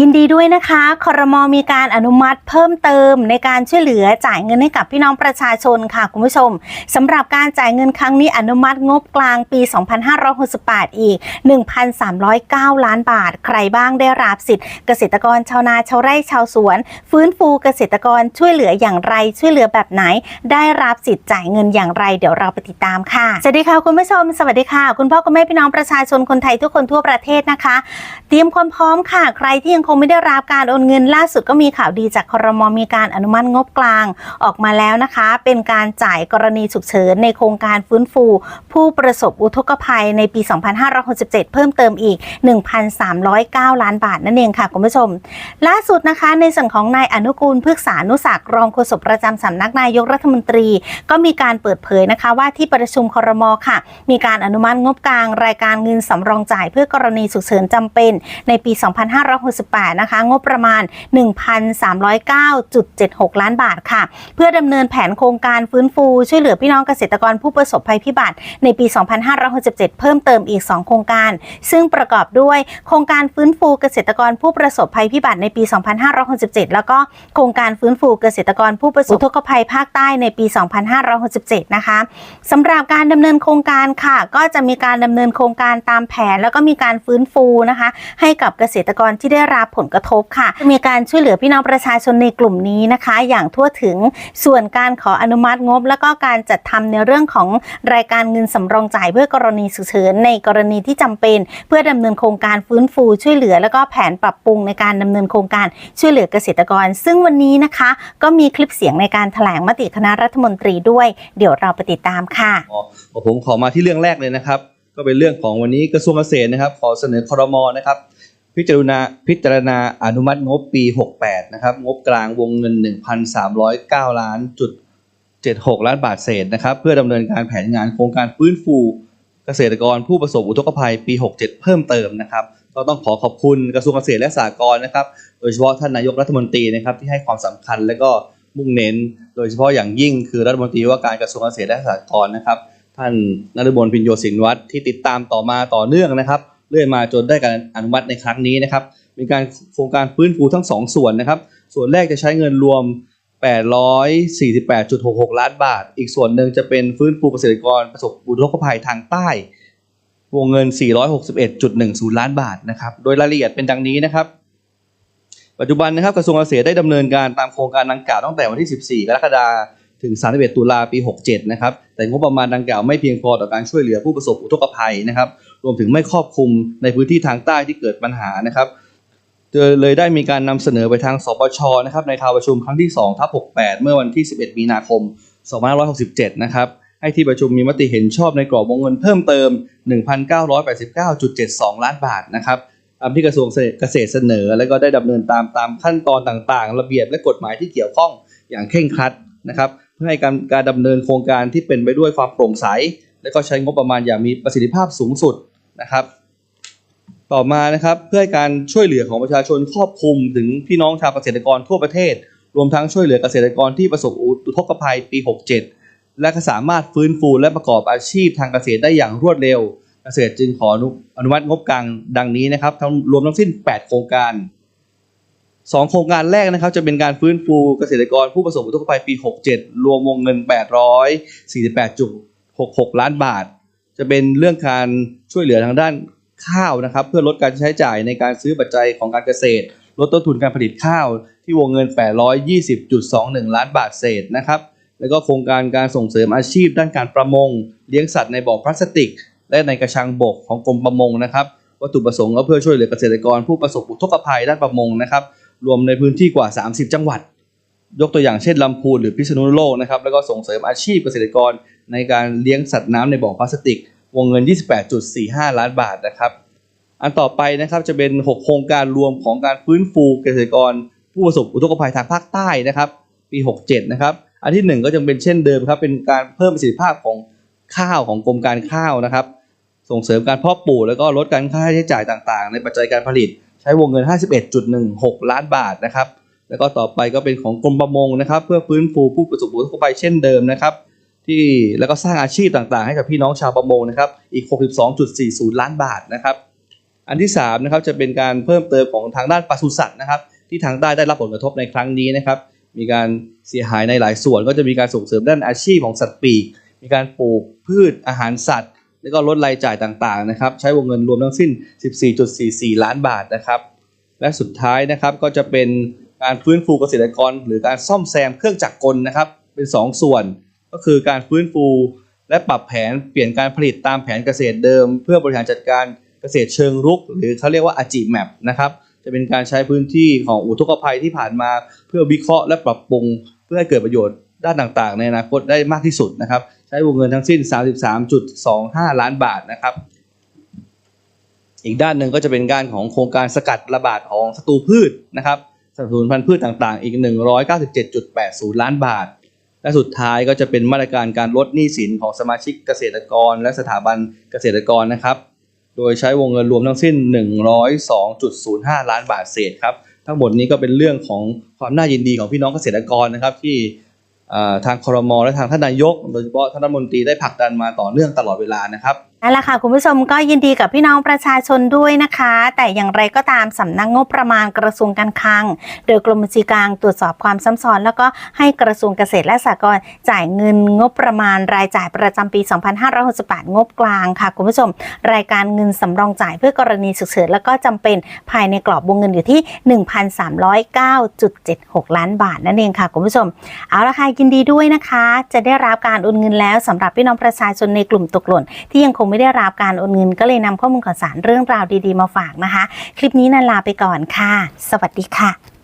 ยินดีด้วยนะคะคอรมอมีการอนุมัติเพิ่มเติมในการช่วยเหลือจ่ายเงินให้กับพี่น้องประชาชนค่ะคุณผู้ชมสำหรับการจ่ายเงินครั้งนี้อนุมัติงบกลางปี 2568 อีก 1,309 ล้านบาท ใครบ้างได้รับสิทธิ์ เกษตรกรชาวนาชาวไร่ชาวสวน ฟื้นฟูเกษตรกรช่วยเหลืออย่างไร ช่วยเหลือแบบไหน ได้รับสิทธิ์จ่ายเงินอย่างไร เดี๋ยวเราไปติดตามค่ะสวัสดีค่ะคุณผู้ชม สวัสดีค่ะ คุณพ่อคุณแม่พี่น้องประชาชนคนไทยทุกคนทั่วประเทศนะคะ เตรียมความพร้อมค่ะ ใครที่ยังคงไม่ได้รับการโอนเงินล่าสุดก็มีข่าวดีจากครมมีการอนุมัติงบกลางออกมาแล้วนะคะ เป็นการจ่ายกรณีฉุกเฉินในโครงการฟื้นฟู ผู้ประสบอุทกภัยในปี 2567 เพิ่มเติมอีก 1,309 ล้านบาทนั่นเองค่ะคุณผู้ชม ล่าสุดนะคะ ในส่วนของนายอนุกูลพฤกษานุศักดิ์รองโฆษกประจำสำนักนายกรัฐมนตรี ก็มีการเปิดเผยนะคะว่าที่ประชุมครมค่ะ มีการอนุมัติงบกลางรายการเงินสำรองจ่ายเพื่อกรณีฉุกเฉินจำเป็นในปี 256 2568 นะคะ งบประมาณ 1,309.76 ล้านบาทค่ะ เพื่อดำเนินแผนโครงการฟื้นฟู ช่วยเหลือพี่น้องเกษตรกรผู้ประสบภัยพิบัติ ในปี 2567 เพิ่มเติมอีก 2 โครงการ ซึ่งประกอบด้วยโครงการฟื้นฟูเกษตรกรผู้ประสบภัยพิบัติในปี 2567 แล้วก็โครงการฟื้นฟูเกษตรกรผู้ประสบอุทกภัยภาคใต้ในปี 2567 นะคะสำหรับการดำเนินโครงการค่ะ ก็จะมีการดำเนินโครงการตามแผน แล้วก็มีการฟื้นฟูนะคะ ให้กับเกษตรกรที่ได้รับผลกระทบค่ะ มีการช่วยเหลือพี่น้องประชาชนในกลุ่มนี้นะคะ อย่างทั่วถึงส่วนการขออนุมัติงบ แล้วก็การจัดทำในเรื่องของรายการเงินสำรองจ่ายเพื่อกรณีฉุกเฉินในกรณีที่จำเป็น เพื่อดำเนินโครงการฟื้นฟูช่วยเหลือ แล้วก็แผนปรับปรุงในการดำเนินโครงการช่วยเหลือเกษตรกร ซึ่งวันนี้นะคะ ก็มีคลิปเสียงในการแถลงมติคณะรัฐมนตรีด้วย เดี๋ยวเราไปติดตามค่ะอ๋อผมขอมาที่เรื่องแรกเลยนะครับ ก็เป็นเรื่องของวันนี้กระทรวงเกษตรนะครับ ขอเสนอครมนะครับ พิจารณาพิจารณาอนุมัติงบปี 68 นะครับ งบกลางวงเงิน 1,309 ล้านจุด76 ล้านบาทเศษนะครับ เพื่อดำเนินการแผนงานโครงการฟื้นฟูเกษตรกรผู้ประสบอุทกภัยปี 67 เพิ่มเติมนะครับ ก็ต้องขอขอบคุณกระทรวงเกษตรและสหกรณ์นะครับ โดยเฉพาะท่านนายกรัฐมนตรีนะครับที่ให้ความสำคัญและก็มุ่งเน้น โดยเฉพาะอย่างยิ่งคือรัฐมนตรีว่าการกระทรวงเกษตรและสหกรณ์นะครับ ท่านนฤบลพินโยสินวัตรที่ติดตามต่อมาต่อเนื่องนะครับ เรื่อยมาจนได้การอนุมัติในครั้งนี้นะครับมีการโครงการฟื้นฟูทั้งสองส่วนนะครับ ส่วนแรกจะใช้เงินรวม 848.66 ล้านบาท อีกส่วนหนึ่งจะเป็นฟื้นฟูเกษตรกรประสบอุทกภัยทางใต้ วงเงิน 461.10 ล้านบาทนะครับ โดยรายละเอียดเป็นดังนี้นะครับ ปัจจุบันนะครับกระทรวงเกษตรได้ดำเนินการตามโครงการดังกล่าวตั้งแต่วันที่ 14 กรกฎาคมถึง 31 ตุลาปี 67 นะครับ แต่งบประมาณดังกล่าวไม่เพียงพอต่อการช่วยเหลือผู้ประสบอุทกภัยนะครับ รวมถึงไม่ครอบคลุมในพื้นที่ทางใต้ที่เกิดปัญหานะครับเลยได้มีการนำเสนอไปทางสปชนะครับในข่าวประชุมครั้งที่2ทับ68 เมื่อวันที่ 11 มีนาคม 2567 นะครับให้ที่ประชุมมีมติเห็นชอบในกรอบวงเงินเพิ่มเติม 1,989.72 ล้านบาทนะครับตามที่กระทรวงเกษตรเสนอ และก็ได้ดำเนินตามตามขั้นตอนต่างๆ ระเบียบและกฎหมายที่เกี่ยวข้องอย่างเคร่งครัดนะครับเพื่อให้การการดำเนินโครงการที่เป็นไปด้วยความโปร่งใส และก็ใช้งบประมาณอย่างมีประสิทธิภาพสูงสุด นะครับ ต่อมานะครับเพื่อให้การช่วยเหลือของประชาชนครอบคลุมถึงพี่น้องชาวเกษตรกรทั่วประเทศ รวมทั้งช่วยเหลือเกษตรกรที่ประสบอุทกภัยปี 67 และก็สามารถฟื้นฟูและประกอบอาชีพทางเกษตรได้อย่างรวดเร็ว เกษตรจึงขออนุอนุมัติงบกลางดังนี้นะครับทั้งรวมทั้งสิ้น 8 โครงการ2โครงการแรกนะครับจะเป็นการฟื้นฟูเกษตรกรผู้ประสบอุทกภัยปี 67 รวมวงเงิน 848.66 ล้านบาท จะเป็นเรื่องการช่วยเหลือทางด้านข้าวนะครับ เพื่อลดการใช้จ่ายในการซื้อปัจจัยของการเกษตร ลดต้นทุนการผลิตข้าว ที่วงเงิน 820.21 ล้านบาทเศษนะครับ แล้วก็โครงการการส่งเสริมอาชีพด้านการประมง เลี้ยงสัตว์ในบ่อพลาสติก และในกระชังบกของกรมประมงนะครับวัตถุประสงค์ก็เพื่อช่วยเหลือเกษตรกรผู้ประสบอุทกภัยด้านประมงนะครับ รวมในพื้นที่กว่า 30 จังหวัด ยกตัวอย่างเช่นลำพูนหรือพิษณุโลกนะครับ แล้วก็ส่งเสริมอาชีพเกษตรกรในการเลี้ยงสัตว์น้ำในบ่อพลาสติก วงเงิน 28.45 ล้านบาทนะครับ อันต่อไปนะครับจะเป็น 6 โครงการรวมของการฟื้นฟูเกษตรกร ผู้ประสบอุทกภัยทางภาคใต้นะครับ ปี 67 นะครับ อันที่ 1 ก็จะเป็นเช่นเดิมครับเป็นการเพิ่มประสิทธิภาพของข้าวของกรมการข้าวนะครับ ส่งเสริมการเพาะปลูกแล้วก็ลดการค่าใช้จ่ายต่างๆ ในปัจจัยการผลิต ใช้วงเงิน 51.16 ล้านบาทนะครับ แล้วก็ต่อไปก็เป็นของกรมประมงนะครับ เพื่อฟื้นฟูผู้ประสบอุทกภัยเช่นเดิมนะครับ ที่แล้วก็สร้างอาชีพต่างๆ ให้กับพี่น้องชาวประมงนะครับอีก 62.40 ล้านบาทนะครับ อันที่3นะครับจะเป็นการเพิ่มเติมของทางด้านปศุสัตว์นะครับ ที่ทางใต้ได้รับผลกระทบในครั้งนี้นะครับ มีการเสียหายในหลายส่วน ก็จะมีการส่งเสริมด้านอาชีพของสัตว์ปีก มีการปลูกพืชอาหารสัตว์ แล้วก็ลดรายจ่ายต่างๆนะครับ ใช้วงเงินรวมทั้งสิ้น 14.44 ล้านบาทนะครับ และสุดท้ายนะครับก็จะเป็นการฟื้นฟูเกษตรกร หรือการซ่อมแซมเครื่องจักรกลนะครับ เป็น 2 ส่วน ก็คือการฟื้นฟูและปรับแผนเปลี่ยนการผลิตตามแผนเกษตรเดิม เพื่อบริหารจัดการเกษตรเชิงรุก หรือเขาเรียกว่าอาจิแมปนะครับจะเป็นการใช้พื้นที่ของอุทกภัยที่ผ่านมา เพื่อวิเคราะห์และปรับปรุง เพื่อให้เกิดประโยชน์ด้านต่างๆ ในอนาคตได้มากที่สุดนะครับใช้วงเงินทั้งสิ้น 33.25 ล้านบาทนะครับ อีกด้านหนึ่งก็จะเป็นการของโครงการสกัดระบาดของศัตรูพืชนะครับสนับสนุนพันธุ์พืชต่างๆ อีก 197.80 ล้านบาท และสุดท้ายก็จะเป็นมาตรการการลดหนี้สินของสมาชิกเกษตรกร และสถาบันเกษตรกรนะครับ โดยใช้วงเงินรวมทั้งสิ้น 102.05 ล้านบาทเศษครับ ทั้งหมดนี้ก็เป็นเรื่องของความน่ายินดีของพี่น้องเกษตรกรนะครับที่ทางครมและทางท่านนายก โดยเฉพาะท่านรัฐมนตรีได้ผลักดันมาต่อเนื่องตลอดเวลานะครับนั่นแหละค่ะคุณผู้ชมก็ยินดีกับพี่น้องประชาชนด้วยนะคะ แต่อย่างไรก็ตามสำนักงบประมาณกระทรวงการคลัง โดยกรมบัญชีกลางตรวจสอบความซ้ำซ้อน แล้วก็ให้กระทรวงเกษตรและสหกรณ์จ่ายเงินงบประมาณรายจ่ายประจำปี 2568 งบกลางค่ะคุณผู้ชม รายการเงินสำรองจ่ายเพื่อกรณีฉุกเฉินแล้วก็จำเป็นภายในกรอบวงเงินอยู่ที่ 1,309.76 ล้านบาทนั่นเองค่ะคุณผู้ชม เอาละค่ะยินดีด้วยนะคะ จะได้รับการโอนเงินแล้วสำหรับพี่น้องประชาชนในกลุ่มตกหล่นที่ยังคงไม่ได้รับการโอนเงิน ก็เลยนำข้อมูลข่าวสารเรื่องราวดีๆมาฝากนะคะ คลิปนี้นันลาไปก่อนค่ะ สวัสดีค่ะ